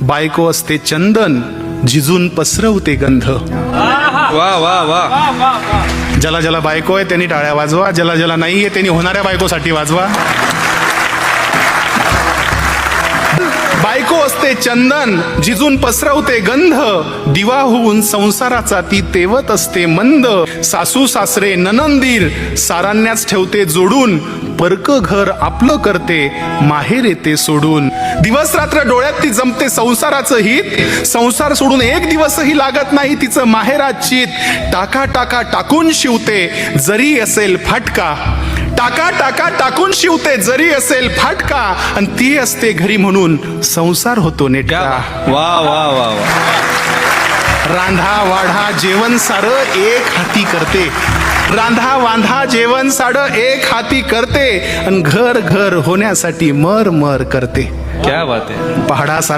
बायको असते चंदन झिजून पसरवते गंध. वा वा वा. ज्याला ज्याला बायको आहे त्यांनी टाळ्या वाजवा. ज्याला ज्याला नाहीये त्यांनी होणाऱ्या बायकोसाठी वाजवा. बायको असते चंदन जिजून पसरवते गंध. दिवा होऊन संसाराचा ती तेवत असते मंद. सासू सासरे ननंदीर सारांण्याच ठेवते जोडून. परक घर आपलं करते माहेर येते सोडून. दिवस रात्र डोळ्यात ती जमते संसाराचं हित. संसार सोडून एक दिवसही लागत नाही तिचं माहेरात चित. टाका टाका टाकून शिवते जरी असेल फाटका. टाका टाका टाकून शिवते जरी असेल फाटका. आणि ती असते घरी म्हणून संसार होतो नेटका. वा वा वा वा. रांधा वाढा जेवण सार एक हाती करते. रांधा वांधा जेवण साड एक हाती करते. आणि घर घर होण्यासाठी मर मर करते. क्या बात आहे पहाडासारखं